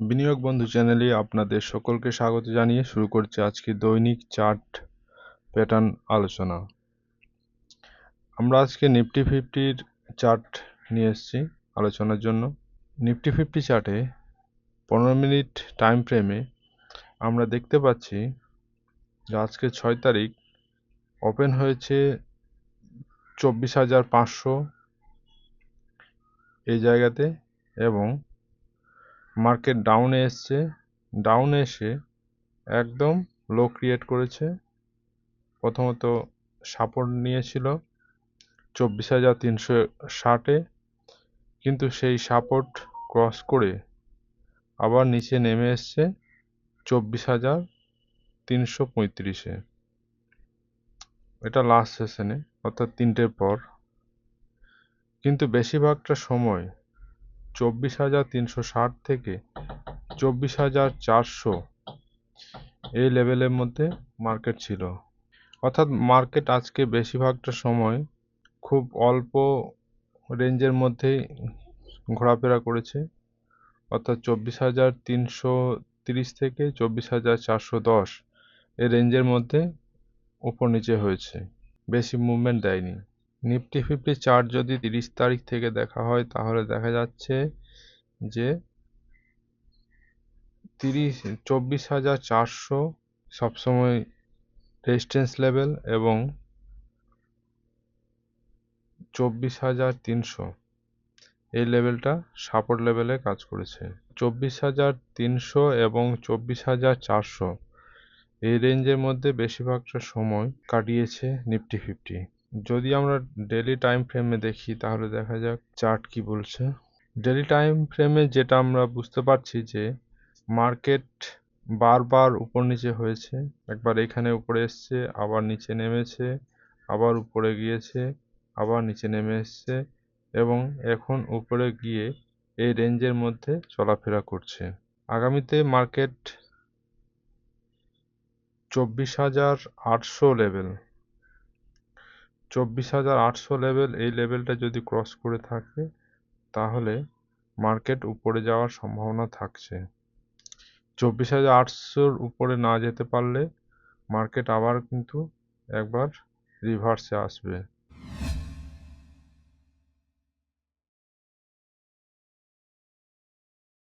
বিনিয়োগ বন্ধু চ্যানেলে আপনাদের সকলকে স্বাগত জানিয়ে শুরু করছে আজকে দৈনিক চার্ট প্যাটার্ন আলোচনা। আমরা আজকে নিফটি ফিফটির চার্ট নিয়ে এসেছি আলোচনার জন্য। নিফটি ফিফটি চার্টে পনেরো মিনিট টাইম ফ্রেমে আমরা দেখতে পাচ্ছি যে আজকে ছয় তারিখ ওপেন হয়েছে চব্বিশ হাজার পাঁচশো এই জায়গাতে এবং মার্কেট ডাউনে এসছে। ডাউনে এসে একদম লো ক্রিয়েট করেছে। প্রথমত সাপোর্ট নিয়েছিল চব্বিশ হাজার তিনশো ষাটে কিন্তু সেই সাপোর্ট ক্রস করে আবার নিচে নেমে এসছে চব্বিশ হাজার তিনশো পঁয়ত্রিশে এটা লাস্ট সেশনে অর্থাৎ তিনটের পর। কিন্তু বেশিরভাগটা সময় চব্বিশ হাজার তিনশো ষাট থেকে চব্বিশ হাজার চারশো এই লেভেলের মধ্যে মার্কেট ছিল। অর্থাৎ মার্কেট আজকে বেশিরভাগটা সময় খুব অল্প রেঞ্জের মধ্যেই ঘোরাফেরা করেছে। অর্থাৎ চব্বিশ হাজার তিনশো তিরিশ থেকে চব্বিশ হাজার চারশো দশ এই রেঞ্জের মধ্যে উপর নিচে হয়েছে। বেশি মুভমেন্ট দেয়নি। নিফটি ফিফটি চার্ট যদি তিরিশ তারিখ থেকে দেখা হয়, তাহলে দেখা যাচ্ছে যে তিরিশ, চব্বিশ হাজার চারশো সবসময় রেজিস্ট্যান্স লেভেল এবং চব্বিশ হাজার তিনশো। এই লেভেলটা সাপোর্ট লেভেলে কাজ করেছে। চব্বিশ হাজার তিনশো এবং চব্বিশ হাজার চারশো, এই রেঞ্জের মধ্যে বেশিরভাগটা সময় কাটিয়েছে নিফটি ফিফটি। যদি আমরা ডেলি টাইম ফ্রেমে দেখি, তাহলে দেখা যাক চার্ট কি বলছে। ডেলি টাইম ফ্রেমে যেটা আমরা বুঝতে পারছি যে মার্কেট বারবার উপর নিচে হয়েছে। একবার এখানে উপরে এসছে, আবার নিচে নেমেছে, আবার উপরে গিয়েছে, আবার নিচে নেমে এসছে এবং এখন উপরে গিয়ে এই রেঞ্জের মধ্যে চলাফেরা করছে। আগামীতে মার্কেট চব্বিশ হাজার আটশো লেভেল চব্বিশ হাজার আটশো লেভেল এই লেভেলটা যদি ক্রস করে থাকে, তাহলে মার্কেট উপরে যাওয়ার সম্ভাবনা থাকছে। চব্বিশ হাজার আটশোর উপরে না যেতে পারলে মার্কেট আবার কিন্তু একবার রিভার্সে আসবে।